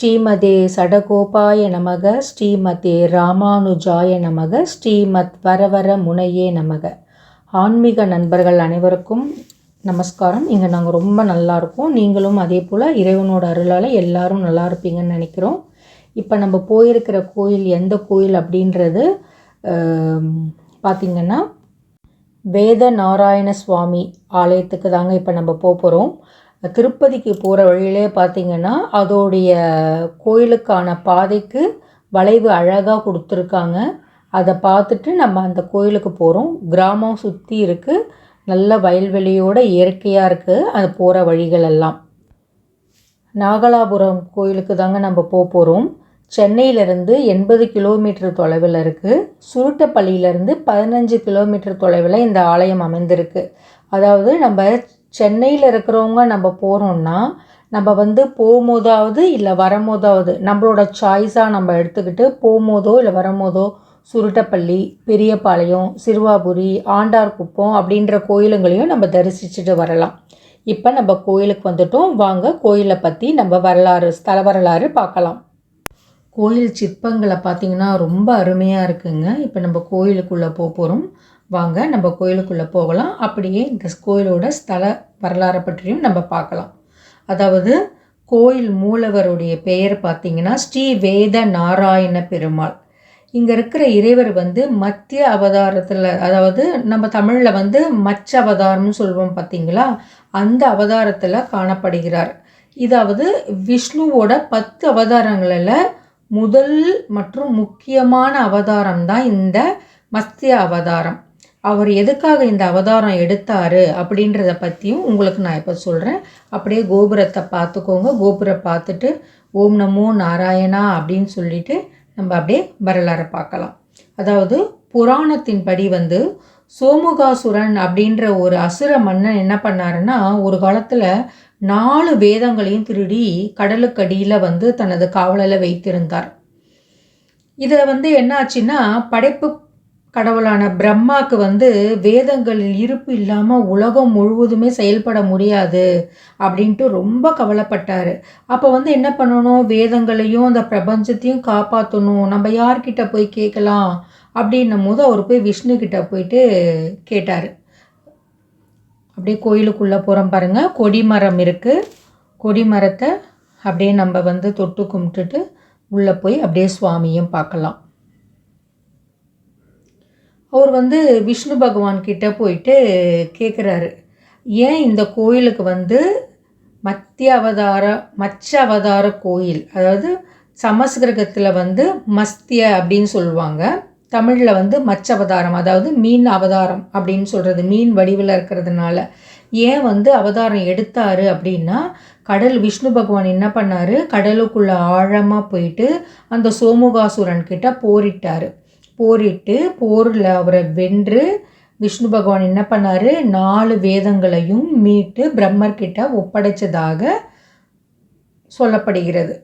ஸ்ரீமதே சடகோபாய நமக ஸ்ரீமதே ராமானுஜாய நமக ஸ்ரீமத் வரவர முனையே நமக. ஆன்மீக நண்பர்கள் அனைவருக்கும் நமஸ்காரம். இங்கே நாங்கள் ரொம்ப நல்லா இருக்கோம். நீங்களும் அதே போல் இறைவனோட அருளால் எல்லாரும் நல்லா இருப்பீங்கன்னு நினைக்கிறோம். இப்போ நம்ம போயிருக்கிற கோயில் எந்த கோயில் அப்படின்றது பார்த்திங்கன்னா வேத நாராயண சுவாமி ஆலயத்துக்கு தாங்க இப்போ நம்ம போக போகிறோம் திருப்பதிக்கு போகிற வழியிலே பார்த்திங்கன்னா அதோடைய கோயிலுக்கான பாதைக்கு வளைவு அழகாக கொடுத்துருக்காங்க. அதை பார்த்துட்டு நம்ம அந்த கோயிலுக்கு போகிறோம் கிராமம் சுற்றி இருக்குது நல்ல வயல்வெளியோட இயற்கையாக இருக்குது அது போகிற வழிகள் எல்லாம். நாகலாபுரம் கோயிலுக்கு தாங்க நம்ம போக போகிறோம் சென்னையிலேருந்து எண்பது கிலோமீட்டர் தொலைவில் இருக்குது சுருட்டப்பள்ளியிலேருந்து பதினஞ்சு கிலோமீட்டர் தொலைவில் இந்த ஆலயம் அமைந்திருக்கு. அதாவது நம்ம சென்னையில் இருக்கிறவங்க நம்ம போகிறோம்னா நம்ம வந்து போகும்போதாவது இல்லை வரும்போதாவது நம்மளோட சாய்ஸாக நம்ம எடுத்துக்கிட்டு போகும்போதோ இல்லை வரும்போதோ சுருட்டப்பள்ளி பெரியபாளையம் சிறுவாபுரி ஆண்டார்குப்பம் அப்படின்ற கோயிலுங்களையும் நம்ம தரிசிச்சுட்டு வரலாம். இப்போ நம்ம கோயிலுக்கு வந்துட்டோம். வாங்க கோயிலை பற்றி நம்ம வரலாறு ஸ்தல வரலாறு பார்க்கலாம். கோயில் சிற்பங்களை பார்த்தீங்கன்னா ரொம்ப அருமையாக இருக்குங்க. இப்போ நம்ம கோயிலுக்குள்ளே போக போகிறோம் வாங்க நம்ம கோயிலுக்குள்ளே போகலாம். அப்படியே இந்த கோயிலோட ஸ்தல வரலாறை பற்றியும் நம்ம பார்க்கலாம். அதாவது கோயில் மூலவருடைய பெயர் பார்த்திங்கன்னா ஸ்ரீ வேத நாராயண பெருமாள். இங்கே இருக்கிற இறைவர் வந்து மத்திய அவதாரத்தில் அதாவது நம்ம தமிழில் வந்து மச்ச அவதாரம்னு சொல்லுவோம் பார்த்தீங்களா? அந்த அவதாரத்தில் காணப்படுகிறார். இதாவது விஷ்ணுவோட பத்து அவதாரங்களில் முதல் மற்றும் முக்கியமான அவதாரம் தான் இந்த மத்திய அவதாரம். அவர் எதுக்காக இந்த அவதாரம் எடுத்தார் அப்படின்றத பற்றியும் உங்களுக்கு நான் இப்போ சொல்கிறேன் அப்படியே கோபுரத்தை பார்த்துக்கோங்க. கோபுரம் பார்த்துட்டு ஓம் நமோ நாராயணா அப்படின்னு சொல்லிட்டு நம்ம அப்படியே வரலாறை பார்க்கலாம். அதாவது புராணத்தின்படி வந்து சோமுகாசுரன் அப்படின்ற ஒரு அசுர மன்னன் என்ன பண்ணாருன்னா ஒரு காலத்தில் நாலு வேதங்களையும் திருடி கடலுக்கடியில் வந்து தனது காவலில் வைத்திருந்தார். இதை வந்து என்ன ஆச்சுன்னா படைப்பு கடவுளான பிரம்மாக்கு வந்து வேதங்களில் இருப்பு இல்லாமல் உலகம் முழுவதுமே செயல்பட முடியாது அப்படின்ட்டு ரொம்ப கவலைப்பட்டார். அப்போ வந்து என்ன பண்ணணும்? வேதங்களையும் அந்த பிரபஞ்சத்தையும் காப்பாற்றணும் நம்ம யார்கிட்ட போய் கேட்கலாம்? அப்படின்னும் போது அவர் போய் விஷ்ணு கிட்ட போயிட்டு கேட்டார். அப்படியே கோயிலுக்குள்ளே போகிறோம் பாருங்கள் கொடிமரம் இருக்குது கொடிமரத்தை அப்படியே நம்ம வந்து தொட்டு கும்பிட்டுட்டு உள்ளே போய் அப்படியே சுவாமியும் பார்க்கலாம். அவர் வந்து விஷ்ணு பகவான் கிட்ட போயிட்டு கேட்குறாரு ஏன் இந்த கோயிலுக்கு வந்து மத்திய அவதார மச்ச அவதார கோயில் அதாவது சமஸ்கிருதத்தில் வந்து மஸ்திய அப்படின்னு சொல்லுவாங்க தமிழில் வந்து மச்ச அவதாரம் அதாவது மீன் அவதாரம் அப்படின்னு சொல்கிறது மீன் வடிவில் இருக்கிறதுனால ஏன் வந்து அவதாரம் எடுத்தாரு அப்படின்னா கடல் விஷ்ணு பகவான் என்ன பண்ணார் கடலுக்குள்ளே ஆழமாக போயிட்டு அந்த சோமுகாசுரன் கிட்ட போரிட்டார். போரிட்டு போரில் அவரை வென்று விஷ்ணு பகவான் என்ன பண்ணார்? நாலு வேதங்களையும் மீட்டு பிரம்மர்கிட்ட ஒப்படைச்சதாக சொல்லப்படுகிறது.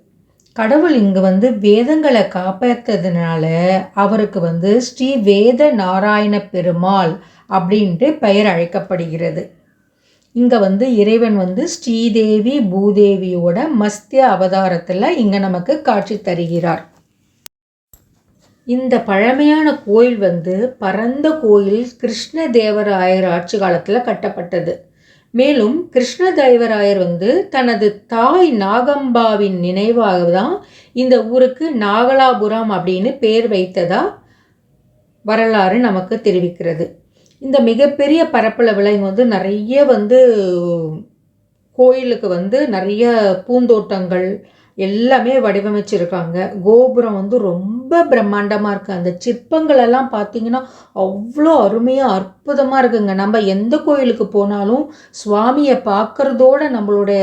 கடவுள் இங்கு வந்து வேதங்களை காப்பாற்றதுனால அவருக்கு வந்து ஸ்ரீ வேத நாராயண பெருமாள் அப்படின்ட்டு பெயர் அழைக்கப்படுகிறது. இங்கே வந்து இறைவன் வந்து ஸ்ரீதேவி பூதேவியோட மஸ்திய அவதாரத்தில் இங்கே நமக்கு காட்சி தருகிறார். இந்த பழமையான கோயில் வந்து பரந்த கோயில் கிருஷ்ணதேவராயர் ஆட்சி காலத்தில் கட்டப்பட்டது. மேலும் கிருஷ்ணதேவராயர் வந்து தனது தாய் நாகம்பாவின் நினைவாக தான் இந்த ஊருக்கு நாகலாபுரம் அப்படின்னு பேர் வைத்ததா வரலாறு நமக்கு தெரிவிக்கிறது. இந்த மிகப்பெரிய பரப்பளவில் இங்கே வந்து நிறைய வந்து கோயிலுக்கு வந்து நிறைய பூந்தோட்டங்கள் எல்லாமே வடிவமைச்சிருக்காங்க. கோபுரம் வந்து ரொம்ப பிரம்மாண்டமாக இருக்குது அந்த சிற்பங்களெல்லாம் பார்த்தீங்கன்னா அவ்வளோ அருமையாக அற்புதமாக இருக்குங்க. நம்ம எந்த கோயிலுக்கு போனாலும் சுவாமியை பார்க்குறதோட நம்மளுடைய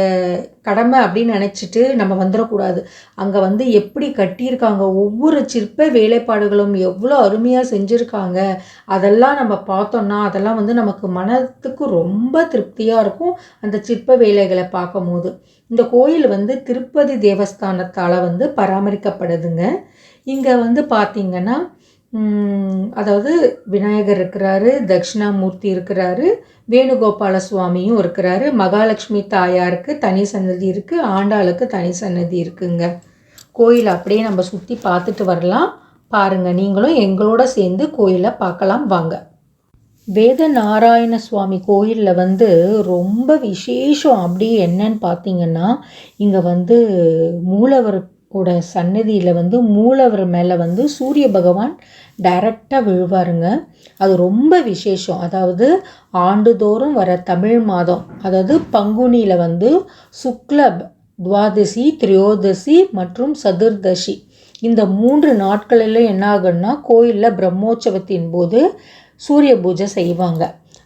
கடமை அப்படின்னு நினச்சிட்டு நம்ம வந்துடக்கூடாது அங்கே வந்து எப்படி கட்டியிருக்காங்க ஒவ்வொரு சிற்ப வேலைப்பாடுகளும் எவ்வளோ அருமையாக செஞ்சுருக்காங்க அதெல்லாம் நம்ம பார்த்தோம்னா அதெல்லாம் வந்து நமக்கு மனத்துக்கு ரொம்ப திருப்தியாக இருக்கும் அந்த சிற்ப வேலைகளை பார்க்கும்போது. இந்த கோயில் வந்து திருப்பதி தேவஸ்தானத்தால் வந்து பராமரிக்கப்படுதுங்க. இங்கே வந்து பார்த்திங்கன்னா அதாவது விநாயகர் இருக்கிறாரு தட்சிணாமூர்த்தி இருக்கிறாரு வேணுகோபால சுவாமியும் இருக்கிறாரு மகாலட்சுமி தாயாருக்கு தனி சன்னதி இருக்குது ஆண்டாளுக்கு தனி சன்னதி இருக்குங்க. கோயில் அப்படியே நம்ம சுற்றி பார்த்துட்டு வரலாம். பாருங்கள் நீங்களும் எங்களோட சேர்ந்து கோயிலை பார்க்கலாம் வாங்க. வேத நாராயண சுவாமி கோயிலில் வந்து ரொம்ப விசேஷம் அப்படி என்னன்னு பார்த்தீங்கன்னா இங்கே வந்து மூலவர் கூட சந்நிதியில் வந்து மூலவர் மேலே வந்து சூரிய பகவான் டைரக்டாக விழுவாருங்க. அது ரொம்ப விசேஷம். அதாவது ஆண்டுதோறும் வர தமிழ் மாதம். அதாவது பங்குனியில் வந்து சுக்ல துவாதசி திரியோதசி மற்றும் சதுர்தசி. இந்த மூன்று நாட்களிலும் என்ன ஆகுன்னா கோயிலில் பிரம்மோற்சவத்தின் போது சூரிய பூஜை செய்வாங்க.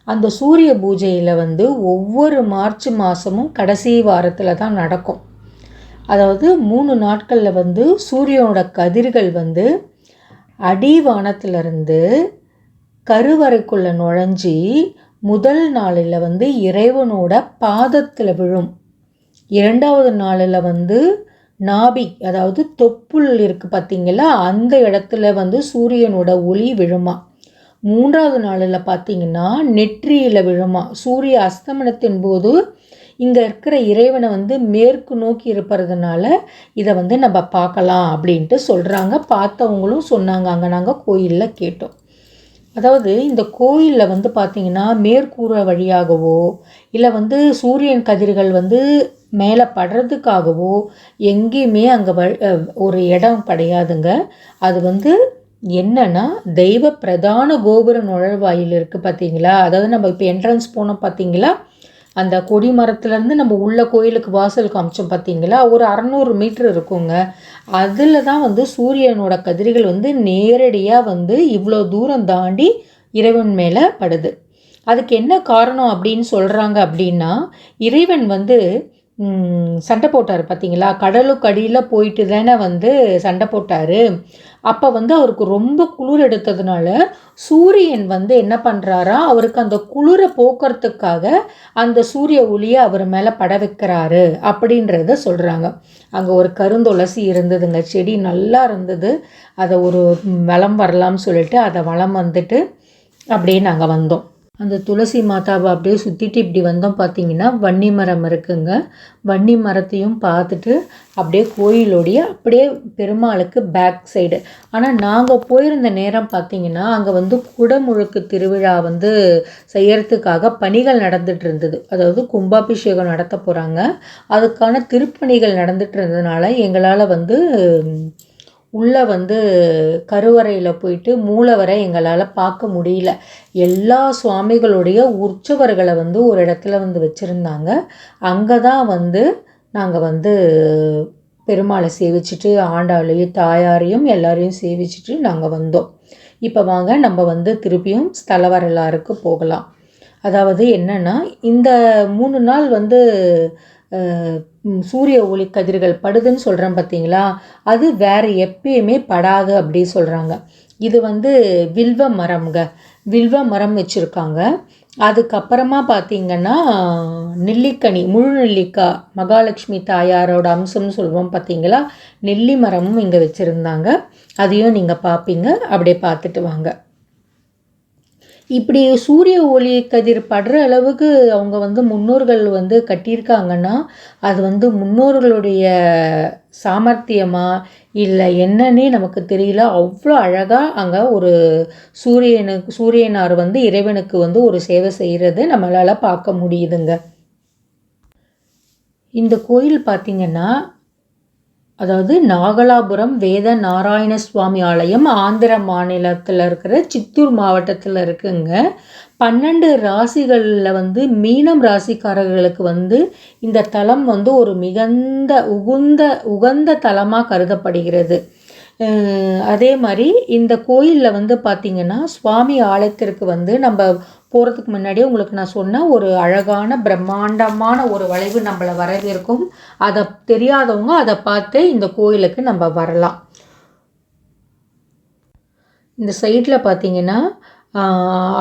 அந்த சூரிய பூஜையில் வந்து ஒவ்வொரு மார்ச் மாதமும் கடைசி வாரத்தில் தான் நடக்கும். அதாவது மூணு நாட்களில் வந்து சூரியனோட கதிர்கள் வந்து அடிவானத்திலிருந்து கருவறைக்குள்ளே நுழைஞ்சி முதல் நாளில் வந்து இறைவனோட பாதத்தில் விழும். இரண்டாவது நாளில் வந்து நாபி அதாவது தொப்புள் இருக்குது பார்த்தீங்களா அந்த இடத்துல வந்து சூரியனோட ஒளி விழுமா? மூன்றாவது நாளில் பார்த்தீங்கன்னா நெற்றியில் விழுமா? சூரிய அஸ்தமனத்தின் போது இங்கே இருக்கிற இறைவனை வந்து மேற்கு நோக்கி இருப்பறதுனால இதை வந்து நம்ம பார்க்கலாம் அப்படின்ட்டு சொல்கிறாங்க பார்த்தவங்களும் சொன்னாங்க. அங்கே நாங்கள் கோயிலில் கேட்டோம். அதாவது இந்த கோயிலில் வந்து பார்த்திங்கன்னா மேற்கூரை வழியாகவோ இல்லை வந்து சூரியன் கதிர்கள் வந்து மேலே படுறதுக்காகவோ எங்கேயுமே அங்கே ஒரு இடம் கிடையாதுங்க. அது வந்து என்னன்னா தெய்வ பிரதான கோபுர நுழைவாயில் இருக்குது பார்த்தீங்களா? அதாவது நம்ம இப்போ என்ட்ரன்ஸ் போனோம் பார்த்தீங்களா? அந்த கொடி மரத்துலேருந்து நம்ம உள்ள கோயிலுக்கு வாசல் காமிச்சோம் பார்த்தீங்களா ஒரு அறநூறு மீட்ரு இருக்குங்க. அதில் தான் வந்து சூரியனோட கதிர்கள் வந்து நேரடியாக வந்து இவ்வளோ தூரம் தாண்டி இறைவன் மேலே படுது. அதுக்கு என்ன காரணம் அப்படின்னு சொல்கிறாங்க அப்படின்னா இறைவன் வந்து சண்டை போட்டார் பார்த்தீங்களா கடலுக்கு அடியில் போயிட்டு தானே வந்து சண்டை போட்டார். அப்போ வந்து அவருக்கு ரொம்ப குளிர் எடுத்ததுனால சூரியன் வந்து என்ன பண்ணுறாரா அவருக்கு அந்த குளிரை போக்குறதுக்காக அந்த சூரிய ஒளியை அவர் மேலே பட வைக்கிறாரு அப்படின்றத சொல்கிறாங்க அங்கே ஒரு கருந்துளசி இருந்ததுங்க. செடி நல்லா இருந்தது. அதை ஒரு வளம் வரலாம்னு சொல்லிட்டு அதை வளம் வந்துட்டு அப்படியே நாங்கள் வந்தோம். அந்த துளசி மாதாவை அப்படியே சுற்றிட்டு இப்படி வந்தோம் பார்த்தீங்கன்னா வன்னி மரம் இருக்குங்க. வன்னி மரத்தையும் பார்த்துட்டு அப்படியே கோயிலோடைய அப்படியே பெருமாளுக்கு பேக் சைடு ஆனால் நாங்கள் போயிருந்த நேரம் பார்த்தீங்கன்னா அங்கே வந்து குடமுழுக்கு திருவிழா வந்து செய்யறதுக்காக பணிகள் நடந்துட்டு இருந்தது. அதாவது கும்பாபிஷேகம் நடத்த போகிறாங்க அதுக்கான திருப்பணிகள் நடந்துட்டு இருந்ததுனால எங்களால் வந்து உள்ளே வந்து கருவறையில் போயிட்டு மூலவரை எங்களால் பார்க்க முடியல. எல்லா சுவாமிகளுடைய உற்சவர்களை வந்து ஒரு இடத்துல வந்து வச்சுருந்தாங்க. அங்கே தான் வந்து நாங்கள் வந்து பெருமாளை சேவிச்சுட்டு ஆண்டாளையும் தாயாரையும் எல்லாரையும் சேவிச்சுட்டு நாங்கள் வந்தோம். இப்போ வாங்க நம்ம வந்து திருப்பியும் ஸ்தல வரலாறுக்கு போகலாம். அதாவது என்னென்னா இந்த மூணு நாள் வந்து சூரிய ஒளி கதிர்கள் படுதுன்னு சொல்கிறேன் பார்த்தீங்களா அது வேறு எப்பயுமே படாது அப்படி சொல்கிறாங்க இது வந்து வில்வ மரம்ங்க. வில்வ மரம் வச்சுருக்காங்க. அதுக்கப்புறமா பார்த்திங்கன்னா நெல்லிக்கனி முழு நெல்லிக்காய் மகாலட்சுமி தாயாரோட அம்சம்னு சொல்லுவோம் பார்த்தீங்களா நெல்லி மரமும் இங்கே வச்சுருந்தாங்க. அதையும் நீங்கள் பார்ப்பீங்க அப்படியே பார்த்துட்டு வாங்க. இப்படி சூரிய ஒளி கதிர் படுற அளவுக்கு அவங்க வந்து முன்னோர்கள் வந்து கட்டியிருக்காங்கன்னா அது வந்து முன்னோர்களுடைய சாமர்த்தியமா இல்லை என்னன்னே நமக்கு தெரியல. அவ்வளோ அழகாக அங்கே ஒரு சூரியனுக்கு சூரியனார் வந்து இறைவனுக்கு வந்து ஒரு சேவை செய்கிறது நம்மளால் பார்க்க முடியுதுங்க. இந்த கோயில் பார்த்திங்கன்னா அதாவது நாகலாபுரம் வேத நாராயண சுவாமி ஆலயம் ஆந்திர மாநிலத்தில் இருக்கிற சித்தூர் மாவட்டத்தில் இருக்குங்க. பன்னெண்டு ராசிகளில் வந்து மீனம் ராசிக்காரர்களுக்கு வந்து இந்த தலம் வந்து ஒரு மிகுந்த உகுந்த உகந்த தலமாக கருதப்படுகிறது. அதே மாதிரி இந்த கோயிலில் வந்து பார்த்திங்கன்னா சுவாமி ஆலயத்திற்கு வந்து நம்ம போகிறதுக்கு முன்னாடியே உங்களுக்கு நான் சொன்ன ஒரு அழகான பிரம்மாண்டமான ஒரு வளைவு நம்மளை வரவேற்கும். அதை தெரியாதவங்க அதை பார்த்து இந்த கோயிலுக்கு நம்ம வரலாம். இந்த சைடில் பார்த்திங்கன்னா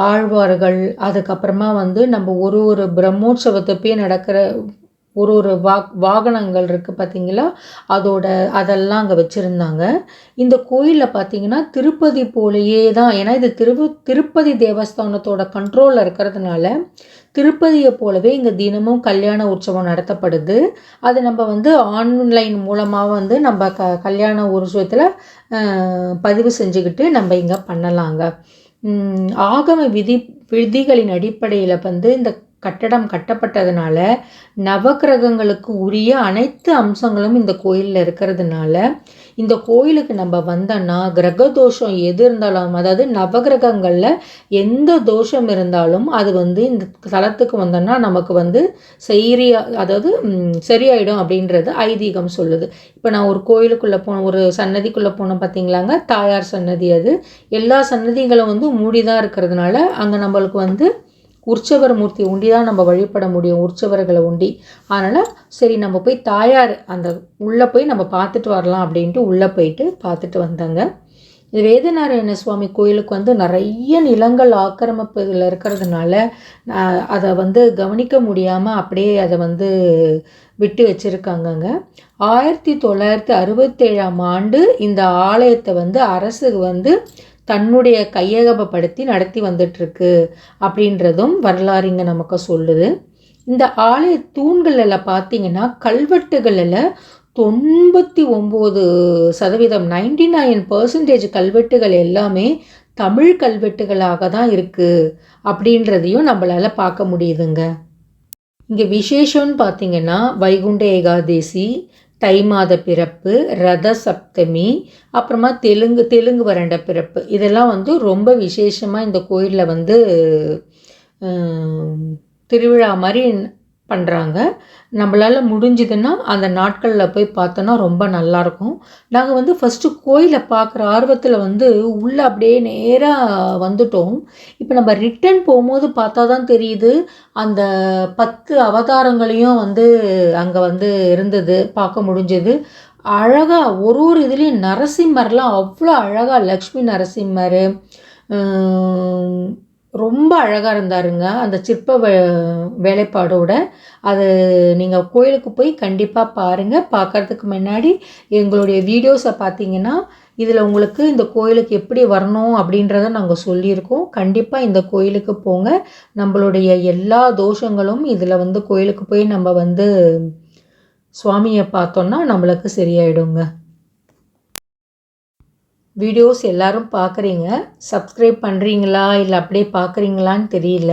ஆழ்வார்கள் அதுக்கப்புறமா வந்து நம்ம ஒரு ஒரு பிரம்மோற்சவத்தப்பே நடக்கிற ஒரு ஒரு வா வாகனங்கள் இருக்குது பார்த்தீங்களா அதோட அதெல்லாம் அங்கே வச்சுருந்தாங்க. இந்த கோயிலில் பார்த்தீங்கன்னா திருப்பதி போலேயே தான் ஏன்னா இது திரு திருப்பதி தேவஸ்தானத்தோட கண்ட்ரோலில் இருக்கிறதுனால திருப்பதியை போலவே இங்கே தினமும் கல்யாண உற்சவம் நடத்தப்படுது. அது நம்ம வந்து ஆன்லைன் மூலமாக வந்து நம்ம க கல்யாண உற்சவத்தில் பதிவு செஞ்சுக்கிட்டு நம்ம இங்கே பண்ணலாங்க. ஆகம விதி விதிகளின் அடிப்படையில் வந்து இந்த கட்டடம் கட்டப்பட்டதுனால நவக்கிரகங்களுக்கு உரிய அனைத்து அம்சங்களும் இந்த கோயிலில் இருக்கிறதுனால இந்த கோயிலுக்கு நம்ம வந்தோன்னா கிரக தோஷம் எது இருந்தாலும் அதாவது நவகிரகங்களில் எந்த தோஷம் இருந்தாலும் அது வந்து இந்த தலத்துக்கு வந்தோன்னா நமக்கு வந்து சரியா அதாவது சரியாயிடும் அப்படின்றது ஐதீகம் சொல்லுது. இப்போ நான் ஒரு கோயிலுக்குள்ளே போன ஒரு சன்னதிக்குள்ளே போனோம் பார்த்தீங்களாங்க தாயார் சன்னதி அது. எல்லா சன்னதிகளும் வந்து மூடி தான் இருக்கிறதுனால அங்கே நம்மளுக்கு வந்து உற்சவர் மூர்த்தி உண்டி தான் நம்ம வழிபட முடியும் உற்சவர்களை உண்டி. அதனால் சரி நம்ம போய் தாயார் அந்த உள்ளே போய் நம்ம பார்த்துட்டு வரலாம் அப்படின்ட்டு உள்ளே போயிட்டு பார்த்துட்டு வந்தாங்க. இது வேதநாராயண சுவாமி கோயிலுக்கு வந்து நிறைய நிலங்கள் ஆக்கிரமிப்பதில் இருக்கிறதுனால அதை வந்து கவனிக்க முடியாமல் அப்படியே அதை வந்து விட்டு வச்சுருக்காங்கங்க. ஆயிரத்தி தொள்ளாயிரத்தி அறுபத்தேழாம் ஆண்டு இந்த ஆலயத்தை வந்து அரசு வந்து தன்னுடைய கையகப்படுத்தி நடத்தி வந்துட்டுருக்கு அப்படின்றதும் வரலாறு இங்கே நமக்கு சொல்லுது. இந்த ஆலய தூண்களில் பார்த்தீங்கன்னா கல்வெட்டுகளில் தொண்பத்தி ஒம்பது சதவீதம் நைன்டி நைன் பர்சன்டேஜ் கல்வெட்டுகள் எல்லாமே தமிழ் கல்வெட்டுகளாக தான் இருக்குது அப்படின்றதையும் நம்மளால் பார்க்க முடியுதுங்க. இங்கே விசேஷம்னு பார்த்தீங்கன்னா வைகுண்ட ஏகாதேசி தை மாத பிறப்பு ரத சப்தமி அப்புறமா தெலுங்கு தெலுங்கு வறண்ட பிறப்பு. இதெல்லாம் வந்து ரொம்ப விசேஷமாக இந்த கோயிலில் வந்து திருவிழா மாதிரி பண்ணுறாங்க நம்மளால் முடிஞ்சுதுன்னா அந்த நாட்களில் போய் பார்த்தோன்னா ரொம்ப நல்லாயிருக்கும். நாங்கள் வந்து ஃபஸ்ட்டு கோயிலை பார்க்குற ஆர்வத்தில் வந்து உள்ளே அப்படியே நேராக வந்துட்டோம். இப்போ நம்ம ரிட்டர்ன் போகும்போது பார்த்தா தான் தெரியுது. அந்த பத்து அவதாரங்களையும் வந்து அங்கே வந்து இருந்தது பார்க்க முடிஞ்சது. அழகாக ஒரு ஒரு இதுலேயும் நரசிம்மர்லாம் அவ்வளோ அழகாக லக்ஷ்மி நரசிம்மர் ரொம்ப அழகாக இருந்தாருங்க. அந்த சிற்ப வே வேலைப்பாடோட. அது நீங்கள் கோயிலுக்கு போய் கண்டிப்பாக பாருங்கள் பார்க்குறதுக்கு முன்னாடி எங்களுடைய வீடியோஸை பார்த்தீங்கன்னா இதில் உங்களுக்கு இந்த கோயிலுக்கு எப்படி வரணும் அப்படின்றத நாங்கள் சொல்லியிருக்கோம். கண்டிப்பாக இந்த கோயிலுக்கு போங்க. நம்மளுடைய எல்லா தோஷங்களும் இதில் வந்து கோயிலுக்கு போய் நம்ம வந்து சுவாமியை பார்த்தோன்னா நம்மளுக்கு சரியாயிடுங்க. வீடியோஸ் எல்லோரும் பார்க்குறீங்க சப்ஸ்கிரைப் பண்ணுறீங்களா இல்லை அப்படியே பார்க்குறீங்களான்னு தெரியல.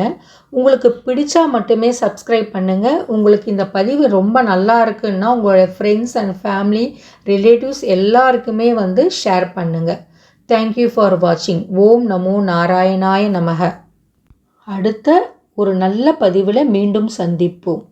உங்களுக்கு பிடிச்சா மட்டுமே சப்ஸ்கிரைப் பண்ணுங்கள் உங்களுக்கு இந்த பதிவு ரொம்ப நல்லா இருக்குன்னா உங்களோட ஃப்ரெண்ட்ஸ் அண்ட் ஃபேமிலி ரிலேட்டிவ்ஸ் எல்லாருக்குமே வந்து ஷேர் பண்ணுங்கள் தேங்க்யூ ஃபார் வாட்சிங் ஓம் நமோ நாராயணாய நமக. அடுத்த ஒரு நல்ல பதிவில் மீண்டும் சந்திப்போம்.